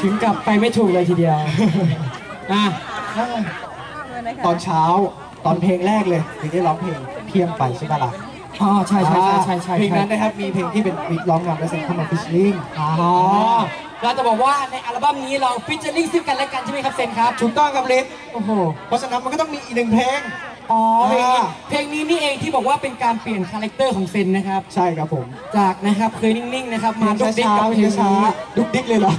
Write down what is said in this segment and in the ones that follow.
ถึงกับไปไม่ถูกเลยทีเดียวอะตอนเช้าตอนเพลงแรกเลยถึงได้ร้องเพลงเพียงไปใช่ไหมล่ะอ๋อใช่ใช่ใช่ใช่ใช่เพลงใช่นั้นนะครับมีเพลงที่เป็นวิกร้องนำและเซ็นเข้ามาฟิชลิงอ๋อเราจะบอกว่าในอัลบั้มนี้เราฟิชเชอร์ลิงซึ่งกันและกันใช่ไหมครับเซนครับถูกต้องครับลิศโอ้โหเพราะฉะนั้นมันก็ต้องมีอีกหนึ่งเพลง อ๋อเพลงนี้อ่าเพลงนี้นี่เองที่บอกว่าเป็นการเปลี่ยนคาแรคเตอร์ของเซนนะครับ ใช่ครับผมจากนะครับเคยนิ่งๆนะครับมาดุกดิกช้ากับๆเพลงช้านี้ๆดุกดิกเลยเหรอ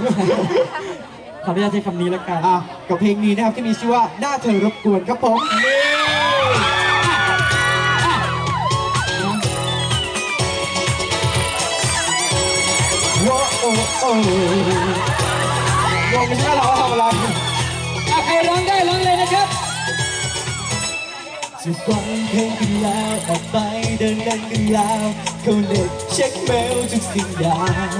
ขออนุญาตใช้คำนี้แล้วกัน อะกับเพลงนี้นะครับที่มีชื่อว่าหน้าเธอรบกวนครับผมโอ้โอ้โอ้งงไม่ใช่ว่าเราทำอะไร อะใครร้องได้ร้องเลยนะครับ จะฟังเพลงกันแล้วออกไปเดินเล่นกันแล้วเขาเน็ตเช็คเมลทุกสิ่งอย่าง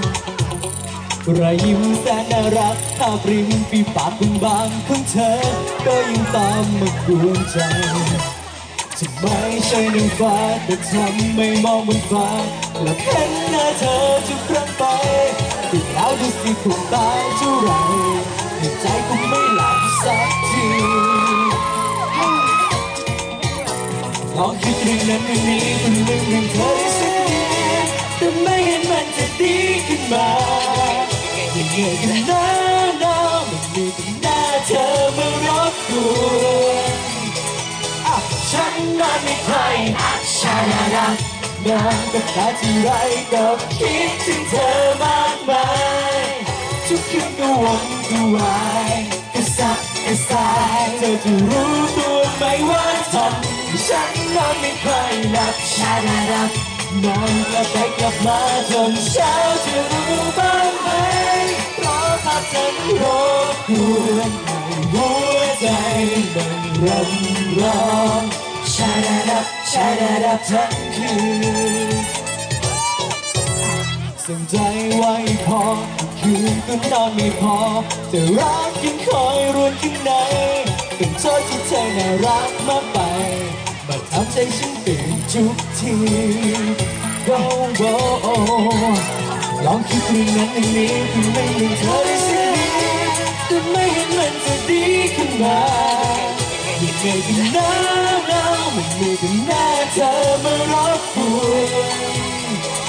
รอยยิ้มแสนน่ารักภาพริมฝีปากบางๆของเธอ ก็ยังตามมากวนใจจะไม่ใช่นางฟ้าแต่ทำไม่มองบนฟ้าแล้วเห็นหน้าเธอทุกครั้งไปติดแล้วดูสิคงตายเท่าไหรในใจคงไม่หลับสักที ลองคิดเรื่องนั้นเรื่องนี้คุณลืมเรื่องเธอสักทีแต่ไม่เห็นมันจะดีขึ้นมายังไงกันนะน้องมันมีแต่หน้าเธอมารบกวนอะฉันนอนไม่ค่อยชาลาลานอนกับตาที่ไรก็คิดถึงเธอมากมายทุกคืนก็วนก็วายก็สักก็สายเธอจะรู้ตัวไหมว่าทำ ฉันนอนไม่ค่อยหลับชาลาลานอนกลับไปกลับมาจนเช้าจะรู้บ้างไหมเพราะภาพฉันรบกวนให้หัวใจมันรำร้องชาลาลับชาลาลับทั้งคืนสั่งใจไว้พอคืนก็นอนไม่พอแต่รักยังคอยรวนข้างในเป็นเธอที่เธอน่ารักมาก ใจฉันตื่นทุกทีโอ้โหลองคิดเรื่องนั้นเรื่องนี้คือไม่ลืมเธอได้สักทีแต่ไม่เห็นมันจะดีขึ้นมายังไงกันนะนะมันมีแต่หน้าเธอมารบกวน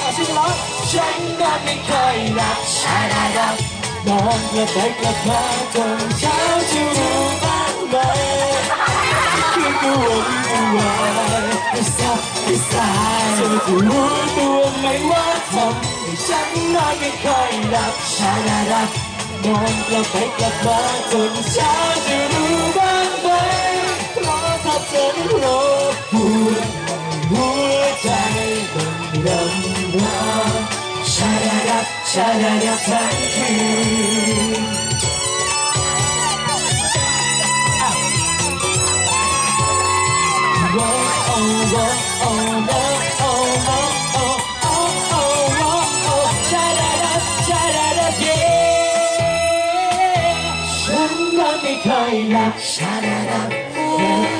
อาชิลล์ฉันนอนไม่เคยหลับชาดาดับนอนกลับไปกลับมาจนเช้าจะรู้ สับก็สายเธอจะรู้ตัวไหมว่าทำให้ฉันนอนไม่ค่อยหลับชาดาดับนอนกลับ ไม่ค่อยหลับชาดาดับ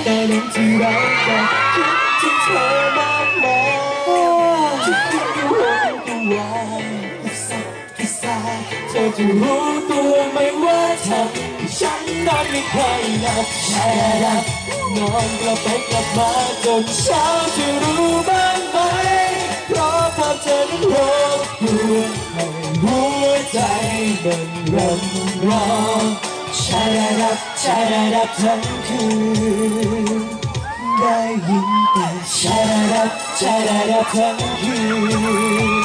แต่ล่นที่ไรก็คิดถึงเธอมากมายทุกคืนก็วนก็วายก็สับก็สายเธอจะรู้ตัวไหมว่าทำให้ฉันนอนไม่เคยหลับชาดาดนอนกลับไปกลับมาจนเช้าจะรู้บ้างไหมเพราะภาพเธอนั้นรบกวนให้หัวใจมันรำร้อง ชาดาดับชาดาดับทั้งคืนได้ยินแต่ชาดาดับชาดาดับทั้งคืน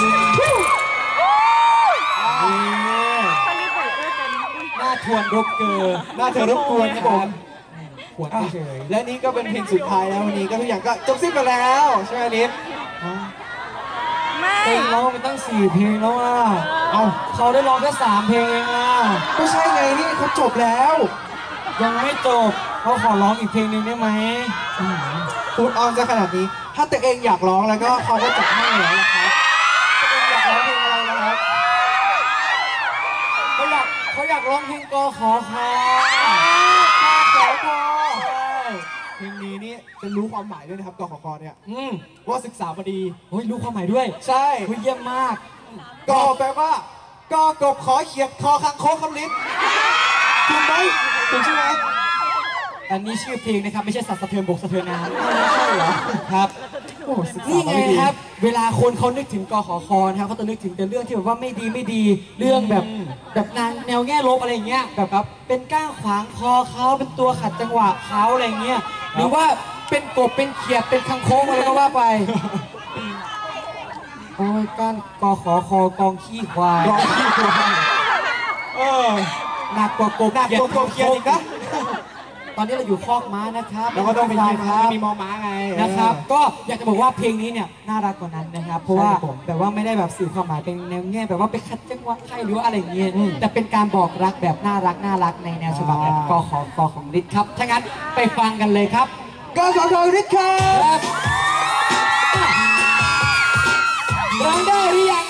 หน้าทวนรบเกอร์น่าเธอรบกวนครับผมขวดเฉยและนี่ก็เป็นเพลงสุดท้ายแล้ววันนี้ก็ทุกอย่างก็จบสิ้นไปแล้ว ใช่ไหมลิฟ เพลงร้องไปตั้งสี่เพลงแล้วอะเอ้าเขาได้ร้องแค่สามเพลงเองอะไม่ใช่ไงนี่เขาจบแล้ว ยังไม่จบเขาขอร้องอีกเพลงหนึ่งได้ไหมพูดออนจะขนาดนี้ ถ้าตัวเองอยากร้องแล้วก็เขาก็จัดให้แล้วนะครับตัวเองอยากร้องเพลงอะไรนะครับเขาอยากเขาอยากร้องเพลงกอขอคอขอพอ เพลงนี้นี่จะรู้ความหมายด้วยนะครับกขคเนี่ยอืมว่าศึกษามาดีโอ้ยรู้ความหมายด้วยใช่เฮ้ยเยี่ยมมาก กอแปลว่าก็กบขอเขียบคอคังโคกคำลิ้นถูกไหมถูกใช่ไหมอันนี้ชื่อเพลงนะครับ ไม่ใช่สัตว์สะเทือนบกสะเทือนน้ำใช่เหรอครับ โอ้ศึกษานี่ไงมาไม่ดี ครับ เวลาคนเขานึกถึงกขคนะครับเขาจะนึกถึงแต่เรื่องที่แบบว่าไม่ดีไม่ดีเรื่องแบบอืม แบบนางแนวแง่ลบอะไรอย่างเงี้ยแบบครับเป็นก้างขวางคอเขาเป็นตัวขัดจังหวะเขาอะไรเงี้ยหรือว่าเป็นกบเป็นเขียดเป็นคังคกอะไรก็ว่าไปโอ้ยก้านกขคกองขี้ควายร้องที่ตัวเออ หนักกว่ากบหนักตัวโกเกียร์อีกนะ ตอนนี้เราอยู่คอกม้านะครับแล้วก็ต้องเป็นความียคม้ารับมีมอม้าไง นะครับเออก็อยากจะบอกว่าเพลงนี้เนี่ยน่ารักกว่านั้นนะครับ เพราะว่าใช่ครับผมแบบว่าไม่ได้แบบสื่อความหมายเป็นแนวแง่แบบว่าไปคัดจังหวะใครหรือว่าอะไรอย่างเงี้ยอืมแต่เป็นการบอกรักแบบน่ารักน่ารักในแนวฉบับแบบอ่ากขอคอของฤทธิ์ครับ ถ้างั้นไปฟังกันเลยครับ ก็ขอขอริคครับครับร้องได้หรือยัง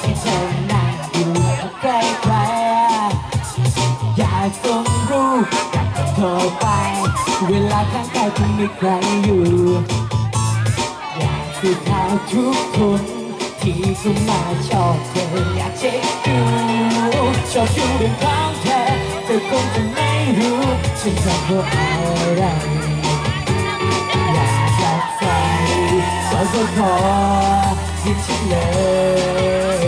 ที่เธอนั่งอยู่ใกล้ๆอยากส่งรูปเธอไป เวลาข้างกายคุณมีใครอยู่ อยากสื่อข่าวทุกคนที่คุณมาชอบเธออยากเช็คดูชอบดูเรื่องของเธอเธอคงจะไม่รู้ฉันทำเพราะอะไรอยากจะใส่สอสคอ ยิน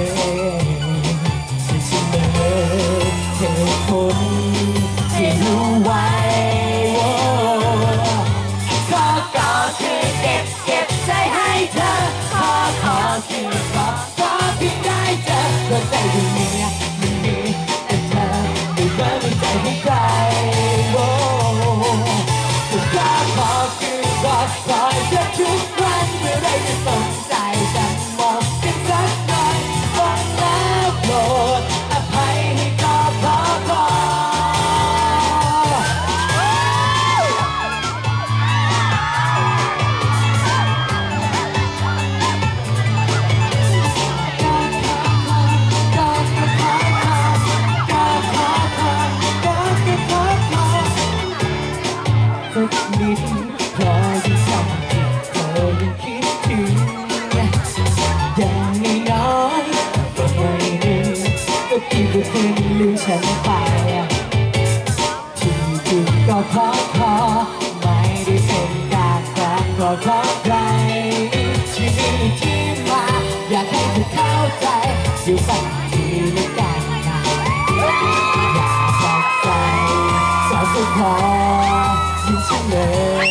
เพราะพอไม่ได้เป็นการแกล้งก็เพราะใครที่มีที่มา อยากให้เธอเข้าใจอยู่สักทีละกันนะอยากใส่สาวสุดพอยิ้มฉันเลย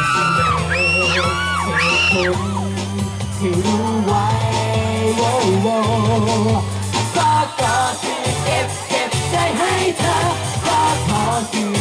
ยิ้มฉันเลยเหตุผลที่รู้ไว้โว้โว้ก็ก็คือเก็บเก็บใจให้เธอ ก็พ